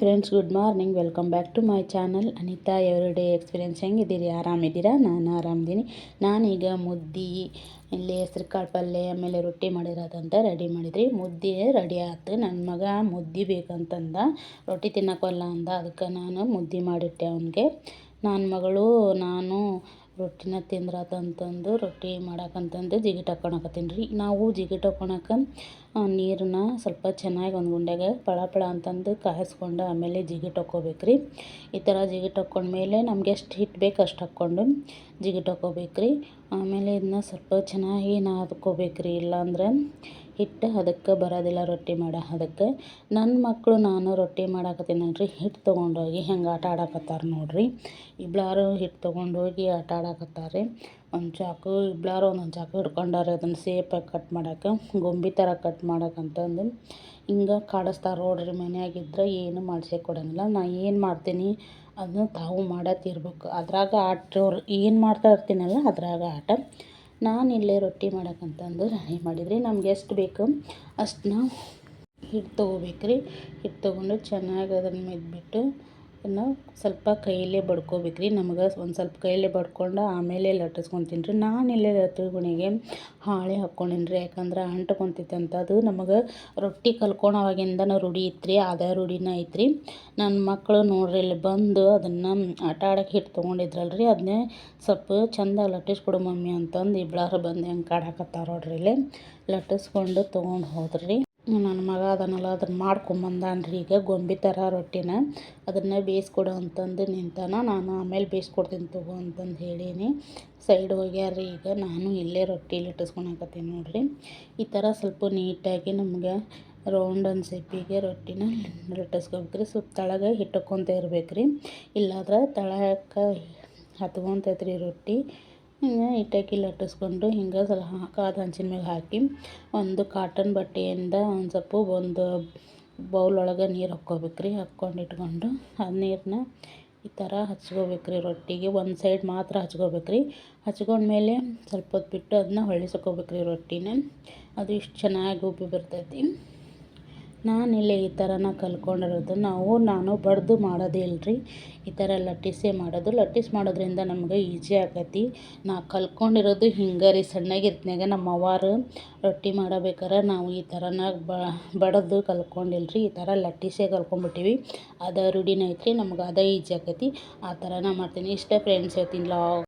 Friends good morning welcome back to my channel Anita every day experience ಹೆಂಗಿದ್ದೀರಿ? ಆರಾಮಿದ್ದೀರಾ? ನಾನು ಆರಾಮಿದ್ದೀನಿ. ನಾನೀಗ ಮುದ್ದೆ, ಇಲ್ಲಿ ಹೆಸ್ರು ಕಾಳು ಪಲ್ಯ ಆಮೇಲೆ ರೊಟ್ಟಿ ಮಾಡಿರೋದಂತ ರೆಡಿ ಮಾಡಿದ್ರಿ. ಮುದ್ದೆ ರೆಡಿ ಆಯ್ತು ನನ್ನ ಮಗ ಮುದ್ದೆ ಬೇಕಂತಂದ, ರೊಟ್ಟಿ ತಿನ್ನೋಕ್ಕಲ್ಲ ಅಂದ. ಅದಕ್ಕೆ ನಾನು ಮುದ್ದೆ ಮಾಡಿಟ್ಟೆ ಅವನಿಗೆ. ನನ್ನ ಮಗಳು, ನಾನು ರೊಟ್ಟಿನ ತಿಂದ್ರಾತಂತಂದು, ರೊಟ್ಟಿ ಮಾಡಕ್ಕಂತಂದು ಜಿಗಿಟ್ ಹಾಕೊಳಕತ್ತೀನಿ ರೀ. ನಾವು ಜಿಗಿಟ್ ಹಾಕ್ಕೊಳಕ್ಕೆ ನೀರನ್ನ ಸ್ವಲ್ಪ ಚೆನ್ನಾಗಿ ಒಂದು ಗುಂಡ್ಯಾಗ ಪಳ ಪಳ ಅಂತಂದು ಕಾಯಿಸ್ಕೊಂಡು ಆಮೇಲೆ ಜಿಗಿಟ್ ಹಾಕ್ಕೋಬೇಕು ರೀ ಈ ಥರ ಜಿಗಿಟ್ ಹಾಕ್ಕೊಂಡ್ಮೇಲೆ ನಮ್ಗೆ ಎಷ್ಟು ಹಿಟ್ಟು ಬೇಕು ಅಷ್ಟು ಹಾಕ್ಕೊಂಡು ಜಿಗಿಟ್ ಹಾಕ್ಕೋಬೇಕು ರೀ ಆಮೇಲೆ ಇದನ್ನ ಸ್ವಲ್ಪ ಚೆನ್ನಾಗಿ ನಾದ್ಕೋಬೇಕು ರೀ ಇಲ್ಲಾಂದ್ರೆ ಹಿಟ್ಟು ಅದಕ್ಕೆ ಬರೋದಿಲ್ಲ ರೊಟ್ಟಿ ಮಾಡೋ ಅದಕ್ಕೆ. ನನ್ನ ಮಕ್ಕಳು ನಾನು ರೊಟ್ಟಿ ಮಾಡಾಕತ್ತೀನಲ್ರಿ ಹಿಟ್ಟು ತೊಗೊಂಡೋಗಿ ಹೆಂಗೆ ಆಟ ಆಡಕತ್ತಾರೆ ನೋಡಿರಿ. ಇಬ್ಬರು ಹಿಟ್ಟು ತೊಗೊಂಡೋಗಿ ಆಟ ಆಡಕತ್ತಾರೆ ಒಂದು ಚಾಕು ಇಬ್ಬರು ಒಂದೊಂದು ಚಾಕು ಹಿಡ್ಕೊಂಡಾರೆ ಅದನ್ನು ಸೇಫಾಗಿ ಕಟ್ ಮಾಡೋಕೆ ಗೊಂಬೆ ಥರ ಕಟ್ ಮಾಡಕ್ಕಂತಂದು ಹಿಂಗೆ ಕಾಡಿಸ್ತಾರೆ ನೋಡ್ರಿ ಮನ್ಯಾಗಿದ್ರೆ ಏನು ಮಾಡ್ಸೇ ಕೊಡೋಂಗಿಲ್ಲ. ನಾ ಏನು ಮಾಡ್ತೀನಿ? ಅದನ್ನ ತಾವು ಮಾಡತ್ತಿರ್ಬೇಕು. ಅದ್ರಾಗ ಆಟೋರು ಏನು ಮಾಡ್ತಾ ಇರ್ತೀನಲ್ಲ ಅದ್ರಾಗ ಆಟ. ನಾನು ಇಲ್ಲೇ ರೊಟ್ಟಿ ಮಾಡಕ್ಕಂತಂದು ರೆಡಿ ಮಾಡಿದ್ರಿ. ನಮ್ಗೆ ಎಷ್ಟು ಬೇಕು ಅಷ್ಟು ನಾವು ಹಿಟ್ಟು ತೊಗೋಬೇಕ್ರಿ. ಹಿಟ್ಟು ತೊಗೊಂಡು ಚೆನ್ನಾಗಿ ಅದನ್ನು ಮೆದ್ಬಿಟ್ಟು ಅದನ್ನು ಸ್ವಲ್ಪ ಕೈಯಲ್ಲೇ ಬಡ್ಕೋಬೇಕು ರೀ ನಮ್ಗೆ ಒಂದು ಸ್ವಲ್ಪ ಕೈಯಲ್ಲೇ ಬಡ್ಕೊಂಡು ಆಮೇಲೆ ಲಟ್ಟಿಸ್ಕೊತೀನಿ ರೀ ನಾನು ಇಲ್ಲೇ ಲಟ್ಟುಗುಣಿಗೆ ಹಾಳೆ ಹಾಕ್ಕೊಂಡಿನಿ ರೀ ಯಾಕಂದ್ರೆ ಅಂಟ್ಕೊಂತೈತೆ ಅಂತ ಅದು ನಮಗೆ ರೊಟ್ಟಿ ಕಲ್ಕೊಳವಾಗಿಂದನೂ ರೂಢಿ ಇತ್ತು ರೀ ಅದೇ ರೂಢಿನ ಐತ್ರಿ. ನನ್ನ ಮಕ್ಕಳು ನೋಡ್ರಿ ಇಲ್ಲಿ ಬಂದು ಅದನ್ನು ಆಟ ಆಡೋಕೆ ಹಿಟ್ಟು ತೊಗೊಂಡಿದ್ರಲ್ಲ ರೀ ಅದನ್ನೇ ಸ್ವಲ್ಪ ಚಂದ ಲಟ್ಟಿಸ್ಕೊಡು ಮಮ್ಮಿ ಅಂತಂದು ಇಬ್ಬಳಾರು ಬಂದು ಹೆಂಗೆ ಕಾಡಾಕತ್ತಾರ ನೋಡ್ರಿ ಇಲ್ಲಿ. ಲಟ್ಟಿಸ್ಕೊಂಡು ತೊಗೊಂಡು ಹೋದ್ರಿ. ನನ್ನ ಮಗ ಅದನ್ನೆಲ್ಲ ಅದನ್ನು ಮಾಡ್ಕೊಂಬಂದಾನ್ರಿ. ಈಗ ಗೊಂಬೆ ಥರ ರೊಟ್ಟಿನ. ಅದನ್ನು ಬೇಯಿಸ್ಕೊಡು ಅಂತಂದು ನಿಂತಾನ. ನಾನು ಆಮೇಲೆ ಬೇಯಿಸ್ಕೊಡ್ತೀನಿ ತಗೋ ಅಂತಂದು ಹೇಳೀನಿ. ಸೈಡ್ ಹೋಗ್ಯಾರ್ರಿ ಈಗ. ನಾನು ಇಲ್ಲೇ ರೊಟ್ಟಿ ಲಟ್ಟಿಸ್ಕೊಳಕತ್ತೀನಿ ನೋಡಿರಿ. ಈ ಥರ ಸ್ವಲ್ಪ ನೀಟಾಗಿ ನಮ್ಗೆ ರೌಂಡ್ ಒಂದು ಸೇಪಿಗೆ ರೊಟ್ಟಿನ ಲಟ್ಟಿಸ್ಕೋಬೇಕು ರೀ ಸ್ವಲ್ಪ ತಳಗೆ ಹಿಟ್ಟಕ್ಕೊಂತ ಇರ್ಬೇಕು ರೀ ಇಲ್ಲಾದ್ರೆ ತಳಕ್ಕೆ ಹತ್ಕೊಂತೈತ್ರಿ ರೊಟ್ಟಿ. ಹಿಂಗೆ ಇಟ್ಟಾಕಿ ಲಟ್ಟಿಸ್ಕೊಂಡು ಹಿಂಗೆ ಸ್ವಲ್ಪ ಹಾಕಾದ ಹಂಚಿನ ಮ್ಯಾಗ ಹಾಕಿ ಒಂದು ಕಾಟನ್ ಬಟ್ಟೆಯಿಂದ ಒಂದು ಸ್ವಲ್ಪ ಒಂದು ಬೌಲ್ ಒಳಗೆ ನೀರು ಹಾಕ್ಕೋಬೇಕು ರೀ ಹಾಕ್ಕೊಂಡು ಇಟ್ಕೊಂಡು ಆ ನೀರನ್ನ ಈ ಥರ ಹಚ್ಕೋಬೇಕು ರೀ ರೊಟ್ಟಿಗೆ. ಒಂದು ಸೈಡ್ ಮಾತ್ರ ಹಚ್ಕೋಬೇಕು ರೀ ಹಚ್ಕೊಂಡ್ಮೇಲೆ ಸ್ವಲ್ಪ ಹೊತ್ತು ಬಿಟ್ಟು ಅದನ್ನ ಹೊಳ್ಳಿಸ್ಕೋಬೇಕು ರೀ ರೊಟ್ಟಿನ. ಅದು ಇಷ್ಟು ಚೆನ್ನಾಗಿ ಉಬ್ಬಿ ಬರ್ತೈತಿ. ನಾನಿಲ್ಲೇ ಈ ಥರನ ಕಲ್ಕೊಂಡಿರೋದು. ನಾವು, ನಾನು ಬಡ್ದು ಮಾಡೋದು ಇಲ್ರಿ. ಈ ಥರ ಲಟ್ಟಿಸೇ ಮಾಡೋದು. ಲಟ್ಟಿಸ್ ಮಾಡೋದ್ರಿಂದ ನಮ್ಗೆ ಈಜಿ ಆಕೈತಿ ನಾ ಕಲ್ತ್ಕೊಂಡಿರೋದು ಹಿಂಗೆ ರೀ. ಸಣ್ಣಗಿರ್ತನಾಗ ನಮ್ಮ ಅವ್ವಾರು ರೊಟ್ಟಿ ಮಾಡಬೇಕಾರೆ. ನಾವು ಈ ಥರನ ಬಡದು ಕಲ್ತ್ಕೊಂಡಿಲ್ರಿ ಈ ಥರ ಲಟ್ಟಿಸೇ ಕಲ್ಕೊಂಡ್ಬಿಟ್ಟಿವಿ ಅದು ರೂಢಿನ ಐತ್ರಿ. ನಮ್ಗೆ ಅದೇ ಈಜಿ ಆಕೈತಿ ಆ ಥರನ ಮಾಡ್ತೀನಿ. ಇಷ್ಟೇ ಫ್ರೆಂಡ್ಸ್ ಹೇಳ್ತೀನಿ. ಲಾಗ್